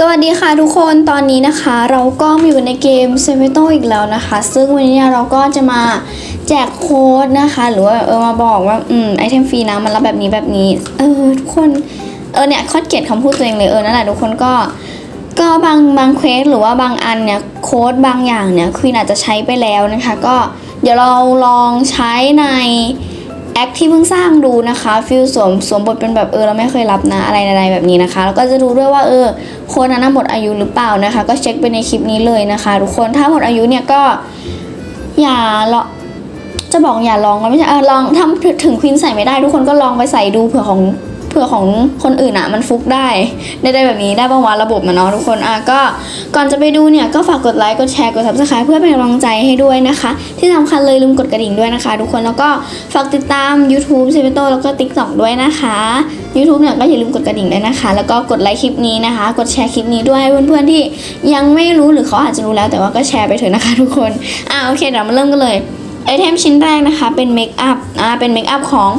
สวัสดีค่ะทุกคนตอนนี้นะคะเราก็มาอยู่ในเกมเซเ t โตอีกแล้วนะคะ ซึ่งวันนี้เนี่ยเราก็จะมาแจกโค้ดนะคะ หรือว่าเออมาบอกว่าอืมไอเทมฟรีนะมันรับแบบนี้แบบนี้ เออทุกคนเออเนี่ยคอดเกียดคำพูดตัวเองเลยเออนั่นแหละทุกคนก็ก็บางบางเควสหรือว่าบางอันเนี่ยโค้ดบางอย่างเนี่ยควีนอาจจะใช้ไปแล้วนะคะ ก็เดี๋ยวเราลองใช้ใน แอคที่เพิ่งสร้างดูนะคะฟิลสวมสวมบทเป็นแบบเออเราไม่เคยรับนะอะไรอะไรแบบนี้นะคะ แล้วก็จะดูด้วยว่าเออคนนั้นหมดอายุหรือเปล่านะคะ ก็เช็คไปในคลิปนี้เลยนะคะ ทุกคนถ้าหมดอายุเนี่ยก็อย่าละจะบอกอย่าลองก็ไม่ใช่เออลองทำถึงควีนใส่ไม่ได้ ทุกคนก็ลองไปใส่ดูเผื่อของ เผื่อของคนอื่นอะมันฟุกได้ได้แบบนี้ได้ประวัติระบบมาเนาะทุกคนอะก็ก่อนจะไปดูเนี่ยก็ฝากกดไลค์กดแชร์กด subscribe เพื่อเป็นกำลังใจให้ด้วยนะคะ ที่สำคัญเลยลืมกดกระดิ่งด้วยนะคะ ทุกคนแล้วก็ฝากติดตาม YouTube เซเ t โตแล้วก็ TikTok ด้วยนะคะ YouTube เนี่ยก็อย่าลืมกดกระดิ่งด้วยนะคะ แล้วก็กดไลค์คลิปนี้นะคะ กดแชร์คลิปนี้ด้วยเพื่อนๆที่ยังไม่รู้หรือเขาอาจจะรู้แล้วแต่ว่าก็แชร์ไปเถอะนะคะ ทุกคนอะโอเคเดี๋ยวมาเริ่มกันเลยไอเทมชิ้นแรกนะคะเป็นเมคอัพอ่าเป็นเมคอัพของ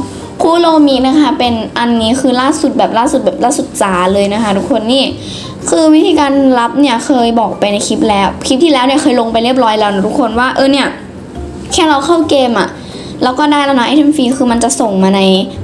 คู่โรมินะคะเป็นอันนี้คือล่าสุดแบบล่าสุดแบบล่าสุดจ๋าเลยนะคะทุกคนนี่คือวิธีการรับเนี่ยเคยบอกไปในคลิปแล้ว คลิปที่แล้วเนี่ยเคยลงไปเรียบร้อยแล้วนะทุกคนว่าเออเนี่ยแค่เราเข้าเกมอะ เราก็ได้แล้วนะไอเทมฟรีคือมันจะส่งมาใน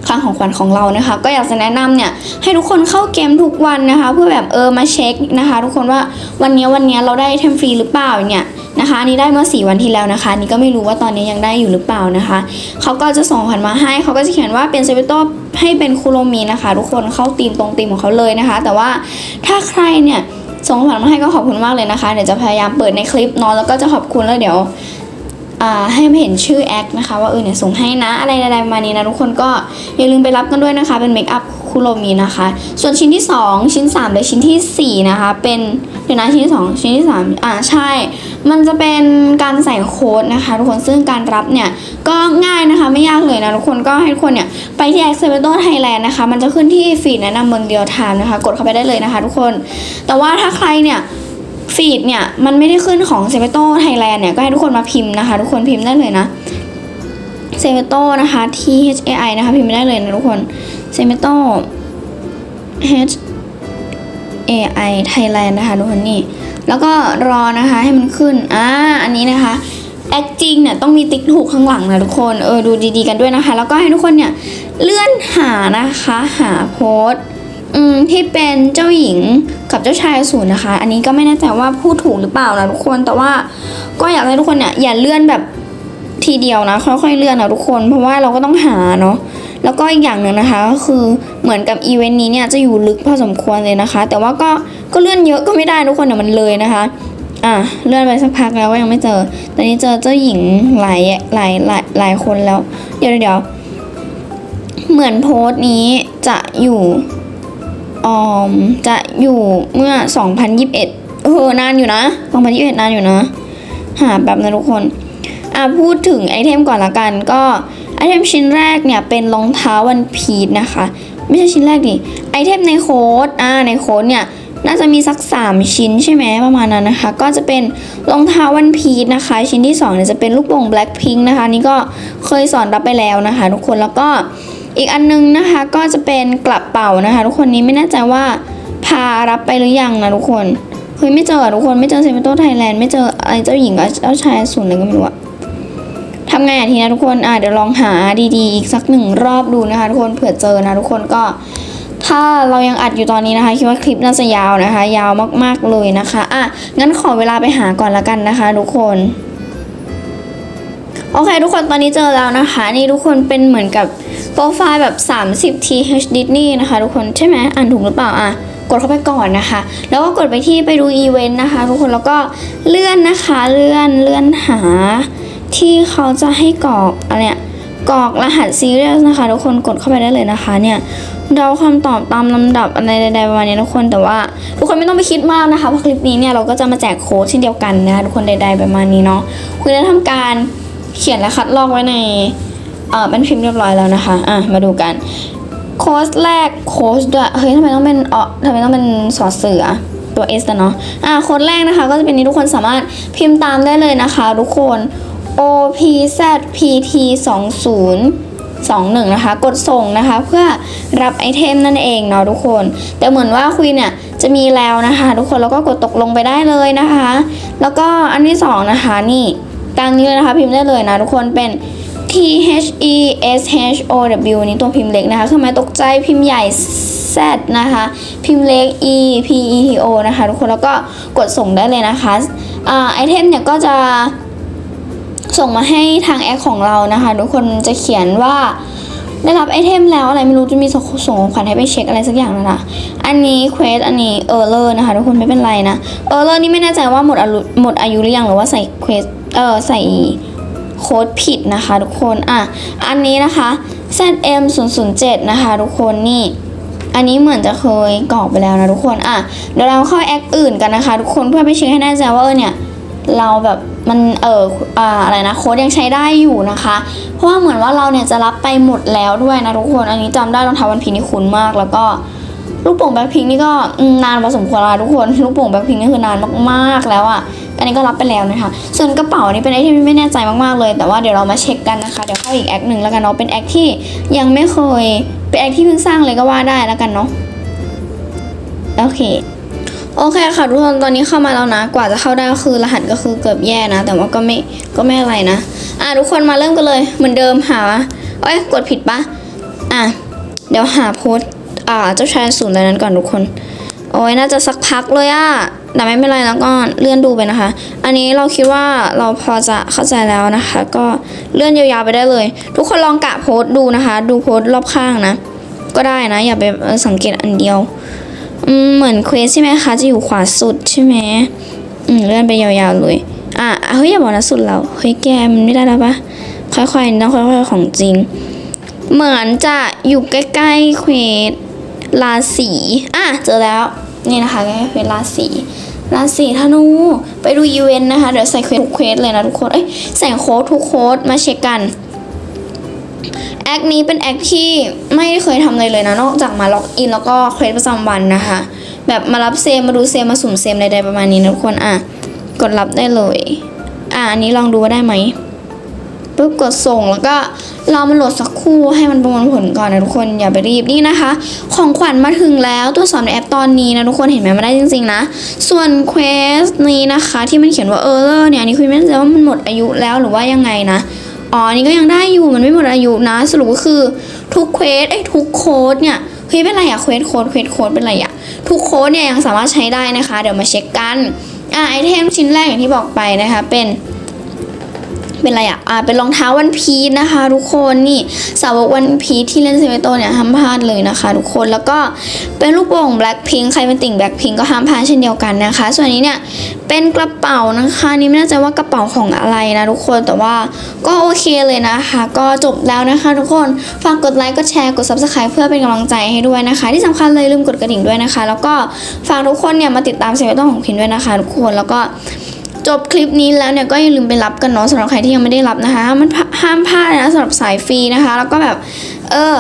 คลังของขวัญของเรานะคะ ก็อยากจะแนะนำเนี่ยให้ทุกคนเข้าเกมทุกวันนะคะ เพื่อแบบเออมาเช็คนะคะ ทุกคนว่าวันนี้วันนี้เราได้ไอเทมฟรีหรือเปล่าเนี่ยนะคะนี้ได้เมื่อ 4 วันที่แล้วนะคะ นี่ก็ไม่รู้ว่าตอนนี้ยังได้อยู่หรือเปล่านะคะเขาก็จะส่งผ่านมาให้เขาก็จะเขียนว่าเป็นเซเวโตให้เป็นคุโรมีนะคะ ทุกคนเข้าตีมตรงตีมของเขาเลยนะคะ แต่ว่าถ้าใครเนี่ยส่งผ่านมาให้ก็ขอบคุณมากเลยนะคะ เดี๋ยวจะพยายามเปิดในคลิปนาะแล้วก็จะขอบคุณแล้วเดี๋ยว อ่าให้เห็นชื่อแอคนะคะ ว่าเออเนี่ยส่งให้นะอะไรใดๆประมาณนี้นะทุกคนก็อย่าลืมไปรับกันด้วยนะคะ เป็นเมคอัพคุโรมีนะคะ ส่วนชิ้นที่ 2 ชิ้น 3 และชิ้นทีสี่ 4 นะคะ เป็นเดี๋ยวนะชิ้นที่ 2 ชิ้นที่ 3 อ่าใช่ มันจะเป็นการใส่โค้ดนะคะ ทุกคนซึ่งการรับเนี่ยก็ง่ายนะคะไม่ยากเลยนะทุกคนก็ให้ทุกคนเนี่ยไปที่ a c c e l e r a t o r Thailand นะคะ มันจะขึ้นที่ฟีดแนะนำเมืองเดียวทามนะคะ กดเข้าไปได้เลยนะคะ ทุกคน แต่ว่าถ้าใครเนี่ย ฟีดเนี่ยมันไม่ได้ขึ้นของเซเ t โตไทยแลนด์เนี่ยก็ให้ทุกคนมาพิมพ์นะคะ ทุกคนพิมพ์ได้เลยนะเซเ t โตนะคะ T H A I นะคะพิมพ์ได้เลยนะทุกคนเซเ t โต H A I Thailand นะคะทุกคนนี่แล้วก็รอนะคะให้มันขึ้นอ่าอันนี้นะคะแอคจริงเนี่ยต้องมีติ๊กถูกข้างหลังนะทุกคนเออดูดีๆกันด้วยนะคะ แล้วก็ให้ทุกคนเนี่ยเลื่อนหานะคะหาโพสต์อืมที่เป็นเจ้าหญิง เจ้าชายอสูรนะคะ อันนี้ก็ไม่แน่ใจว่าพูดถูกหรือเปล่านะทุกคน แต่ว่าก็อยากให้ทุกคนเนี่ยอย่าเลื่อนแบบทีเดียวนะค่อยๆเลื่อนนะทุกคน เพราะว่าเราก็ต้องหาเนาะแล้วก็อีกอย่างหนึ่งนะคะก็คือเหมือนกับอีเวนต์นี้เนี่ยจะอยู่ลึกพอสมควรเลยนะคะ แต่ว่าก็ก็เลื่อนเยอะก็ไม่ได้ทุกคนเดี๋ยวมันเลยนะคะอะเลื่อนไปสักพักแล้วก็ยังไม่เจอ ตอนนี้เจอเจ้าหญิงหลายหลายหลายหลายคนแล้ว เดี๋ยวเดี๋ยวเหมือนโพสต์นี้จะอยู่ ออมจะอยู่เมื่อ 2021 เออนานอยู่นะ 2021 นานอยู่นะ หาแบบนะทุกคน อะพูดถึงไอเทมก่อนละกัน ก็ไอเทมชิ้นแรกเนี่ยเป็นรองเท้าวันพีชนะคะ ไม่ใช่ชิ้นแรกดิไอเทมในโค้ดอ่าในโค้ดเนี่ยน่าจะมีสัก 3 ชิ้นใช่ไหมประมาณนั้นนะคะ ก็จะเป็นรองเท้าวันพีชนะคะ ชิ้นที่2เนี่ยจะเป็นลูกโป่ง Blackpink นะคะ นี่ก็เคยสอนรับไปแล้วนะคะ ทุกคนแล้วก็ อีกอันนึงนะคะก็จะเป็นกระเป๋านะคะ ทุกคนนี้ไม่แน่ใจว่าพารับไปหรือยังนะทุกคนเฮ้ยไม่เจอทุกคนไม่เจอเซมิโตไทยแลนด์ไม่เจออะไรเจ้าหญิงกับเจ้าชายสูรอะไรก็ไม่รู้อะทำไงอะทีนะทุกคนอะเดี๋ยวลองหาดีๆ อีกสักหนึ่งรอบดูนะคะ ทุกคนเผื่อเจอนะทุกคนก็ ถ้าเรายังอัดอยู่ตอนนี้นะคะ คิดว่าคลิปน่าจะยาวนะคะ ยาวมากๆเลยนะคะอะงั้นขอเวลาไปหาก่อนละกันนะคะ ทุกคน โอเค ทุกคนตอนนี้เจอแล้วนะคะ นี่ทุกคนเป็นเหมือนกับโปรไฟล์แบบ 30 th Disney นะคะ ทุกคนใช่ไหมอ่านถูกหรือเปล่าอะกดเข้าไปก่อนนะคะ แล้วก็กดไปที่ไปดูอีเวนต์นะคะ ทุกคนแล้วก็เลื่อนนะคะเลื่อนเลื่อนหา ที่เขาจะให้กรอกอะไรเนี่ยกรอกรหัสซีเรียสนะคะ ทุกคนกดเข้าไปได้เลยนะคะ เนี่ยเราคำตอบตามลำดับอะไรใดๆประมาณนี้ทุกคนแต่ว่าทุกคนไม่ต้องไปคิดมากนะคะเพราะคลิปนี้เนี่ยเราก็จะมาแจกโค้ดเช่นเดียวกันนะคะทุกคนใด ๆประมาณนี้เนาะคุณจะทำการ เขียนและคัดลอกไว้ในเออเป็นพิมพ์เรียบร้อยแล้วนะคะอะมาดูกันโค้ดแรกโค้ดด้วยเฮ้ยทำไมต้องเป็นเออทำไมต้องเป็นสอเสือตัว S อะเนาะอะโค้ดแรกนะคะ ก็จะเป็นนี้ทุกคนสามารถพิมพ์ตามได้เลยนะคะทุกคน OPZPT 2 0 21 นะคะ กดส่งนะคะ เพื่อรับไอเทมนั่นเองเนาะทุกคน แต่เหมือนว่าคุยเนี่ยจะมีแล้วนะคะ ทุกคนแล้วก็กดตกลงไปได้เลยนะคะ แล้วก็อันที่สองนะคะนี่ ตามนี้เลยนะคะ พิมพ์ได้เลยนะทุกคนเป็น T H E S H O W นี่ตัวพิมพ์เล็กนะคะเครื่องหมาตกใจพิมพ์ใหญ่ Z นะคะ พิมพ์เล็ก E P E T O นะคะ ทุกคนแล้วก็กดส่งได้เลยนะคะอ่าไอเทมเนี่ยก็จะส่งมาให้ทางแอคของเรานะคะ ทุกคนจะเขียนว่าได้รับไอเทมแล้วอะไรไม่รู้จะมีส่งของขวัญให้ไปเช็คอะไรสักอย่างนั่นนะอันนี้เควสอันนี้เออร์เลอร์นะคะ ทุกคนไม่เป็นไรนะเออร์เลอร์นี่ไม่แน่ใจว่าหมดอายุหมดอายุหรือยังหรือว่าใส่เควส เออใส่โค้ดผิดนะคะทุกคนอะอันนี้นะคะ ZM 0 0 7นะคะทุกคนนี่ อันนี้เหมือนจะเคยกรอกไปแล้วนะทุกคนอะเดี๋ยวเราเข้าแอคอื่นกันนะคะ ทุกคนเพื่อไปเช็คให้แน่ใจว่าเออเนี่ยเราแบบมันเอออ่าอะไรนะโค้ดยังใช้ได้อยู่นะคะ เพราะว่าเหมือนว่าเราเนี่ยจะรับไปหมดแล้วด้วยนะทุกคน อันนี้จำได้รองเท้าวันพีนี่คุ้นมาก แล้วก็ลูกโป่งแบ็คพิงนี่ก็นานพอสมควรแล้วทุกคน ลูกโป่งแบ็คพิงนี่คือนานมากๆแล้วอะ อันนี้ก็รับไปแล้วนะคะ ส่วนกระเป๋านี่เป็นไอที่ไม่แน่ใจมากๆเลย แต่ว่าเดี๋ยวเรามาเช็คกันนะคะ เดี๋ยวเข้าอีกแอคหนึ่งแล้วกันเนาะ เป็นแอคที่ยังไม่เคย เป็นแอคที่เพิ่งสร้างเลยก็ว่าได้แล้วกันเนาะ โอเค โอเคค่ะทุกคน ตอนนี้เข้ามาแล้วนะ กว่าจะเข้าได้ก็คือรหัสก็คือเกือบแย่นะ แต่ว่าก็ไม่ก็ไม่อะไรนะ อะทุกคนมาเริ่มกันเลย เหมือนเดิมหาเอ้ยกดผิดปะอะ เดี๋ยวหาโพสอ่าเจ้าชายศูนย์อะไรนั้นก่อนทุกคน โอ้ยน่าจะสักพักเลยอะแต่ไม่เป็นไรแล้วก็เลื่อนดูไปนะคะ อันนี้เราคิดว่าเราพอจะเข้าใจแล้วนะคะ ก็เลื่อนยาวๆไปได้เลย ทุกคนลองกะโพสต์ดูนะคะ ดูโพสต์รอบข้างนะ ก็ได้นะ อย่าไปสังเกตอันเดียวอืมเหมือนเควสใช่ไหมคะ จะอยู่ขวาสุดใช่ไหมอืมเลื่อนไปยาวๆเลยอะเฮ้ยอย่าบอกนะสุดแล้วเฮ้ยแกมันไม่ได้แล้วปะค่อยๆต้องค่อยๆของจริง เหมือนจะอยู่ใกล้ๆเควสราศีอะเจอแล้ว นี่นะคะกล้ๆเควสราศีราศีธนูไปดูอีเวนต์นะคะ เดี๋ยวใส่เควสทุกเควสเลยนะทุกคนเอ้ยใส่โค้ดทุกโค้ดมาเช็คกันแอคนี้เป็นแอคที่ไม่เคยทำอะไรเลยนะนอกจากมาล็อกอินแล้วก็เควสประจำวันนะคะ แบบมารับเซมมาดูเซมมาสุ่มเซมใดๆประมาณนี้นะทุกคนอะกดรับได้เลย อะอันนี้ลองดูว่าได้ไหม ปุ๊บกดส่งแล้วก็รอมันโหลดสักครู่ให้มันประมวลผลก่อนนะทุกคนอย่าไปรีบนี่นะคะ ของขวัญมาถึงแล้วตัวสอบในแอปตอนนี้นะทุกคนเห็นไหมมาได้จริงๆนะ ส่วนเควสนี้นะคะที่มันเขียนว่าเออร์เลอร์เนี่ยนนี้คุยไม่แน่ใจว่ามันหมดอายุแล้วหรือว่ายังไงนะอ๋อนี่ก็ยังได้อยู่มันไม่หมดอายุนะ สรุปก็คือทุกเควสไอ้ทุกโค้ดเนี่ยเฮ้ยเป็นไรอะเควสโค้ดเควสโค้ดเป็นไรอะทุกโค้ดเนี่ยยังสามารถใช้ได้นะคะ เดี๋ยวมาเช็คกันอ่าไอเทมชิ้นแรกอย่างที่บอกไปนะคะเป็น เป็นอะไรอะอ่าเป็นรองเท้าวันพีชนะคะ ทุกคนนี่สาวกวันพีชที่เล่นเซเวโตเนี่ยห้ามพลาดเลยนะคะ ทุกคนแล้วก็เป็นลูกโป่งแบล็คพิงใครเป็นติ่งแบล็คพิงก็ห้ามพลาดเช่นเดียวกันนะคะ ส่วนนี้เนี่ยเป็นกระเป๋านะคะนี่ไม่แน่ใจว่ากระเป๋าของอะไรนะทุกคนแต่ว่าก็โอเคเลยนะคะ ก็จบแล้วนะคะ ทุกคนฝากกดไลค์กดแชร์กด subscribe เพื่อเป็นกำลังใจให้ด้วยนะคะ ที่สำคัญเลยลืมกดกระดิ่งด้วยนะคะ แล้วก็ฝากทุกคนเนี่ยมาติดตามเซเวโตของพินด้วยนะคะ ทุกคนแล้วก็ จบคลิปนี้แล้วเนี่ยก็อย่าลืมไปรับกันเนาะสำหรับใครที่ยังไม่ได้รับนะคะ มันห้ามพลาดนะสำหรับสายฟรีนะคะ แล้วก็แบบเออ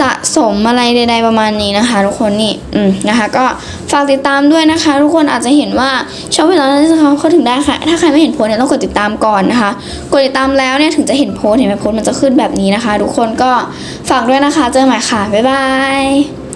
สะสมอะไรใด ๆประมาณนี้นะคะ ทุกคนนี่อืมนะคะ ก็ฝากติดตามด้วยนะคะ ทุกคนอาจจะเห็นว่าชอบเวลาที่เขาเข้าถึงได้ค่ะ ถ้าใครไม่เห็นโพสต์เนี่ยต้องกดติดตามก่อนนะคะ กดติดตามแล้วเนี่ยถึงจะเห็นโพสต์เห็นไหมโพสต์มันจะขึ้นแบบนี้นะคะ ทุกคนก็ฝากด้วยนะคะ เจอใหม่ค่ะบ๊ายบาย